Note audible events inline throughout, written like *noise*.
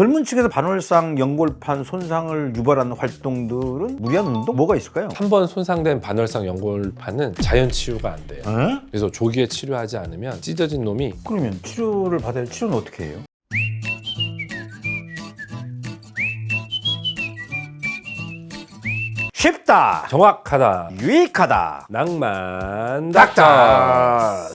젊은 층에서 반월상 연골판 손상을 유발하는 활동들은 무리한 운동 뭐가 있을까요? 한 번 손상된 반월상 연골판은 자연 치유가 안 돼요. 에? 그래서 조기에 치료하지 않으면 찢어진 놈이 그러면 치료를 받아야 치료는 어떻게 해요? 쉽다 정확하다. 유익하다 낭만 닥터.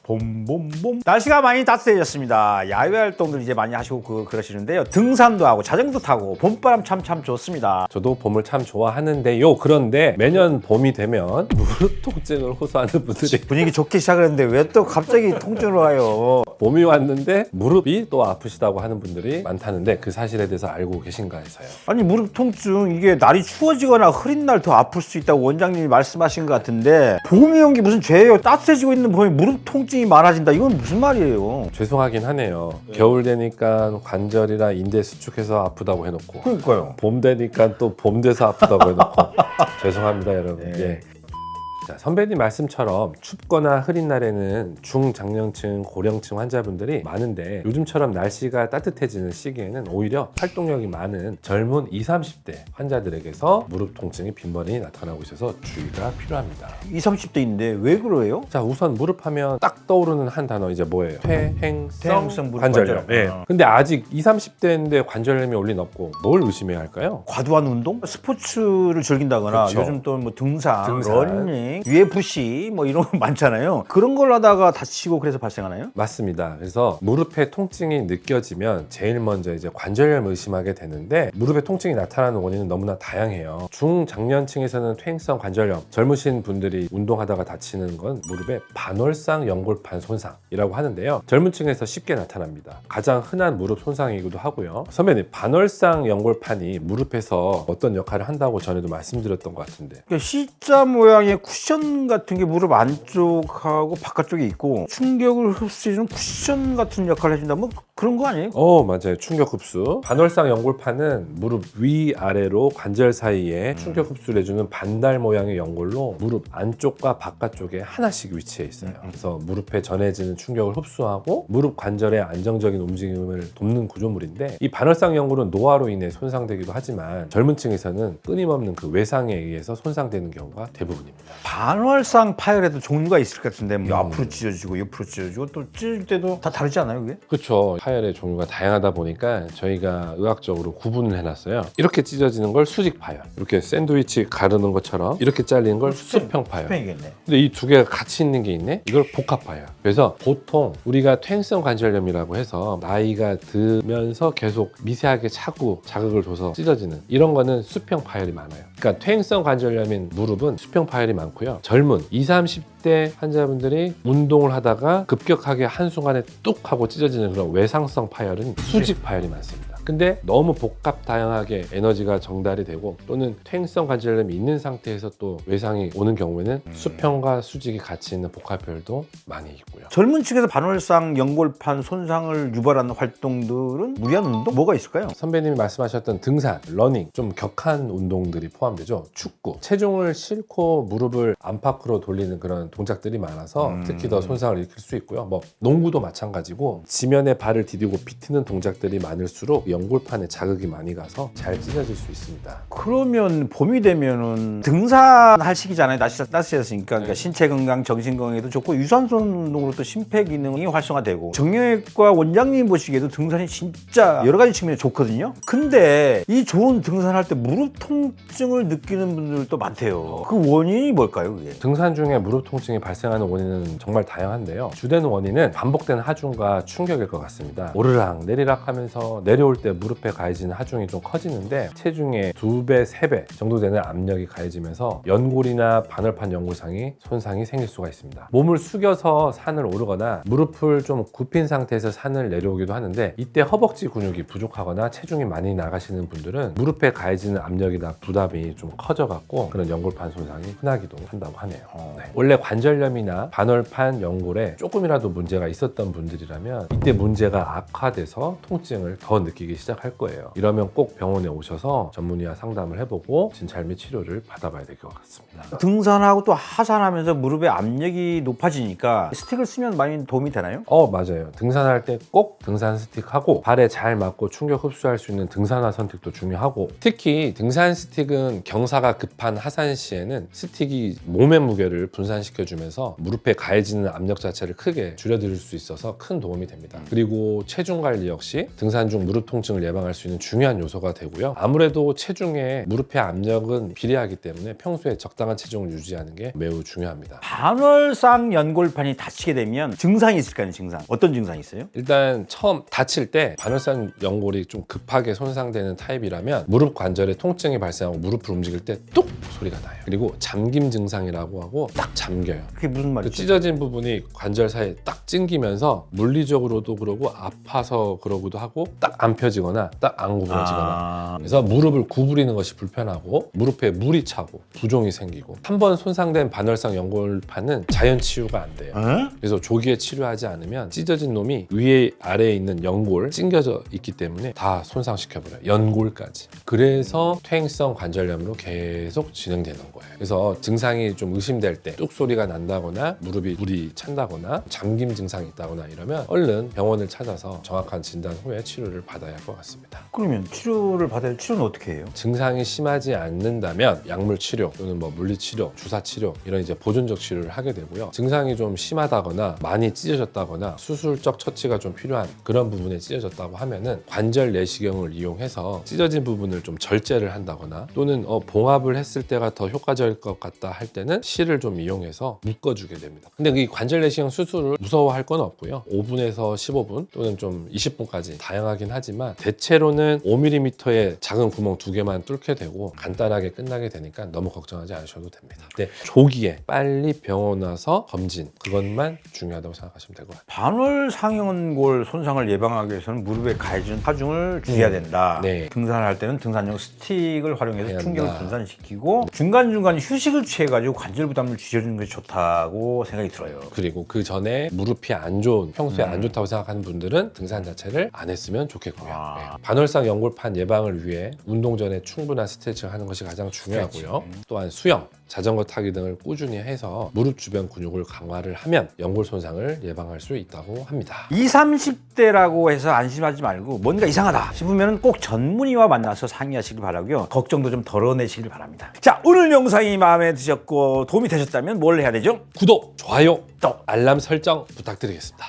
봄봄봄 날씨가 많이 따뜻해졌습니다 야외 활동들 이제 많이 하시고 그, 그러시는데요 등산도 하고 자전거 타고 봄바람 참 참 좋습니다 저도 봄을 참 좋아하는데요. 그런데 매년 봄이 되면 무릎 통증을 호소하는 분들이 분위기 좋게 시작을 했는데 왜 또 갑자기 통증으로 와요 봄이 왔는데 무릎이 또 아프시다고 하는 분들이 많다는데 그 사실에 대해서 알고 계신가 해서요. 아니 무릎 통증 이게 날이 추워지거나 흐린 날 더 아플 수 있다고 원장님이 말씀하신 것 같은데 봄이 온 게 무슨 죄예요 따뜻해지고 있는 봄에 무릎 통증이 많아진다 이건 무슨 말이에요 죄송하긴 하네요. 겨울 되니까 관절이나 인대 수축해서 아프다고 해놓고 그러니까요 봄 되니까 또 봄 돼서 아프다고 해놓고 *laughs* 죄송합니다 여러분. 네. 예. 자, 선배님 말씀처럼 춥거나 흐린 날에는 중장년층, 고령층 환자분들이 많은데 요즘처럼 날씨가 따뜻해지는 시기에는 오히려 활동력이 많은 젊은 20, 30대 환자들에게서 무릎 통증이 빈번히 나타나고 있어서 주의가 필요합니다. 20, 30대인데 왜 그래요? 자 우선 무릎 하면 딱 떠오르는 한 단어 이제 뭐예요? 퇴행성, 퇴행성 무릎 관절염. 관절염. 예. 어. 근데 아직 20, 30대인데 관절염이 올린 없고 뭘 의심해야 할까요? 과도한 운동? 스포츠를 즐긴다거나 그렇죠. 요즘 또 뭐 등산, 등산. 러닝, UFC 뭐 이런 거 *laughs* 많잖아요 그런 걸 하다가 다치고 그래서 발생하나요? 맞습니다. 그래서 무릎에 통증이 느껴지면 제일 먼저 이제 관절염 의심하게 되는데 무릎에 통증이 나타나는 원인은 너무나 다양해요. 중장년층에서는 퇴행성 관절염, 젊으신 분들이 운동하다가 다치는 건 무릎의 반월상 연골판 손상이라고 하는데요. 젊은 층에서 쉽게 나타납니다. 가장 흔한 무릎 손상이기도 하고요. 선배님, 반월상 연골판이 무릎에서 어떤 역할을 한다고 전에도 말씀드렸던 것 같은데 그러니까 C자 모양의 쿠션 같은 게 무릎 안쪽하고 바깥쪽에 있고 충격을 흡수해주는 쿠션 같은 역할을 해준다 뭐 그런 거 아니에요? 어 맞아요 충격 흡수 반월상 연골판은 무릎 위 아래로 관절 사이에 충격 흡수를 해주는 반달 모양의 연골로 무릎 안쪽과 바깥쪽에 하나씩 위치해 있어요 그래서 무릎에 전해지는 충격을 흡수하고 무릎 관절의 안정적인 움직임을 돕는 구조물인데 이 반월상 연골은 노화로 인해 손상되기도 하지만 젊은 층에서는 끊임없는 그 외상에 의해서 손상되는 경우가 대부분입니다 반월상 파열에도 종류가 있을 것 같은데 뭐 음. 앞으로 찢어지고 옆으로 찢어지고 또 찢을 때도 다 다르지 않아요 그게? 그렇죠. 파열의 종류가 다양하다 보니까 저희가 의학적으로 구분을 해놨어요. 이렇게 찢어지는 걸 수직 파열, 이렇게 샌드위치 가르는 것처럼 이렇게 잘리는 걸 수평 파열. 수평이겠네 근데 이 두 개가 같이 있는 게 있네. 이걸 복합 파열. 그래서 보통 우리가 퇴행성 관절염이라고 해서 나이가 들면서 계속 미세하게 차고 자극을 줘서 찢어지는 이런 거는 수평 파열이 많아요. 그러니까 퇴행성 관절염인 무릎은 수평 파열이 많고요. 젊은 20, 30대 환자분들이 운동을 하다가 급격하게 한순간에 뚝 하고 찢어지는 그런 외상 성 파열은 수직 파열이 많습니다. 근데 너무 복합 다양하게 에너지가 정달이 되고 또는 퇴행성 관절염이 있는 상태에서 또 외상이 오는 경우에는 수평과 수직이 같이 있는 복합별도 많이 있고요. 젊은 층에서 반월상 연골판 손상을 유발하는 활동들은 무리한 운동 뭐가 있을까요? 선배님이 말씀하셨던 등산, 러닝, 좀 격한 운동들이 포함되죠. 축구, 체중을 싣고 무릎을 안팎으로 돌리는 그런 동작들이 많아서 음. 특히 더 손상을 일으킬 수 있고요. 뭐 농구도 마찬가지고 지면에 발을 디디고 비트는 동작들이 많을수록 연골판에 자극이 많이 가서 잘 찢어질 수 있습니다. 그러면 봄이 되면은 등산할 시기잖아요. 날씨가 따뜻해졌으니까 그러니까 네. 신체 건강, 정신 건강에도 좋고 유산소 운동으로 또 심폐 기능이 활성화되고 정형외과 원장님 보시기에도 등산이 진짜 여러 가지 측면에 좋거든요. 근데 이 좋은 등산할 때 무릎 통증을 느끼는 분들도 많대요. 그 원인이 뭘까요, 그게? 등산 중에 무릎 통증이 발생하는 원인은 정말 다양한데요. 주된 원인은 반복되는 하중과 충격일 것 같습니다. 오르락 내리락 하면서 내려올 때 무릎에 가해지는 하중이 좀 커지는데 체중의 두 배, 세 배 정도 되는 압력이 가해지면서 연골이나 반월판 연골상이 손상이 생길 수가 있습니다. 몸을 숙여서 산을 오르거나 무릎을 좀 굽힌 상태에서 산을 내려오기도 하는데 이때 허벅지 근육이 부족하거나 체중이 많이 나가시는 분들은 무릎에 가해지는 압력이나 부담이 좀 커져갖고 그런 연골판 손상이 흔하기도 한다고 하네요. 어. 네. 원래 관절염이나 반월판 연골에 조금이라도 문제가 있었던 분들이라면 이때 문제가 악화돼서 통증을 더 느끼게 시작할 거예요. 이러면 꼭 병원에 오셔서 전문의와 상담을 해보고 진찰 및 치료를 받아봐야 될 것 같습니다. 등산하고 또 하산하면서 무릎의 압력이 높아지니까 스틱을 쓰면 많이 도움이 되나요? 어 맞아요 등산할 때 꼭 등산 스틱하고 발에 잘 맞고 충격 흡수할 수 있는 등산화 선택도 중요하고 특히 등산 스틱은 경사가 급한 하산 시에는 스틱이 몸의 무게를 분산시켜 주면서 무릎에 가해지는 압력 자체를 크게 줄여드릴 수 있어서 큰 도움이 됩니다 그리고 체중 관리 역시 등산 중 무릎 통증 을 예방할 수 있는 중요한 요소가 되고요 아무래도 체중에 무릎의 압력은 비례하기 때문에 평소에 적당한 체중을 유지하는 게 매우 중요합니다 반월상 연골판이 다치게 되면 증상이 있을까요? 증상 어떤 증상이 있어요? 일단 처음 다칠 때 반월산 연골이 좀 급하게 손상되는 타입이라면 무릎 관절에 통증이 발생하고 무릎을 움직일 때 뚝 소리가 나요. 그리고 잠김 증상이라고 하고 딱 잠겨요. 그게 무슨 그 말이죠? 찢어진 부분이 관절 사이에 딱 찡기면서 물리적으로도 그러고 아파서 그러기도 하고 딱 안 펴지 거나 딱 안 구부러지거나 아, 그래서 무릎을 구부리는 것이 불편하고 무릎에 물이 차고 부종이 생기고 한 번 손상된 반월상 연골판은 자연 치유가 안 돼요. 어? 그래서 조기에 치료하지 않으면 찢어진 놈이 위에 아래에 있는 연골 찡겨져 있기 때문에 다 손상시켜버려요. 연골까지. 그래서 퇴행성 관절염으로 계속 진행되는 거예요. 그래서 증상이 좀 의심될 때 뚝 소리가 난다거나 무릎이 물이 찬다거나 잠김 증상이 있다거나 이러면 얼른 병원을 찾아서 정확한 진단 후에 치료를 받아야 할것 같습니다. 그러면 치료를 받아야 치료는 어떻게 해요? 증상이 심하지 않는다면 약물 치료 또는 뭐 물리 치료, 주사 치료 이런 이제 보존적 치료를 하게 되고요. 증상이 좀 심하다거나 많이 찢어졌다거나 수술적 처치가 좀 필요한 그런 부분에 찢어졌다고 하면은 관절 내시경을 이용해서 찢어진 부분을 좀 절제를 한다거나 또는 어, 봉합을 했을 때가 더 효과적일 것 같다 할 때는 실을 좀 이용해서 묶어주게 됩니다. 근데 이 관절 내시경 수술을 무서워할 건 없고요. 5분에서 15분 또는 좀 20분까지 다양하긴 하지만 대체로는 5mm의 작은 구멍 두 개만 뚫게 되고 간단하게 끝나게 되니까 너무 걱정하지 않으셔도 됩니다. 근데 조기에 빨리 병원 와서 검진 그것만 중요하다고 생각하시면 될 것 같아요. 반월 상연골 손상을 예방하기 위해서는 무릎에 가해지는 하중을 주의해야 된다. 네. 등산할 때는 등산용 스틱을 활용해서 해야 충격을 한다. 분산시키고 중간중간 휴식을 취해가지고 관절 부담을 줄여주는 것이 좋다고 생각이 들어요. 그리고 그 전에 무릎이 안 좋은 평소에 음. 안 좋다고 생각하는 분들은 등산 자체를 안 했으면 좋겠고요. 아. 네. 반월상 연골판 예방을 위해 운동 전에 충분한 스트레칭을 하는 것이 가장 중요하고요. 스트레칭. 또한 수영, 자전거 타기 등을 꾸준히 해서 무릎 주변 근육을 강화를 하면 연골 손상을 예방할 수 있다고 합니다. 20, 30대라고 해서 안심하지 말고 뭔가 이상하다 싶으면 꼭 전문의와 만나서 상의하시길 바라고요. 걱정도 좀 덜어내시길 바랍니다. 자, 오늘 영상이 마음에 드셨고 도움이 되셨다면 뭘 해야 되죠? 구독, 좋아요, 또 알람 설정 부탁드리겠습니다.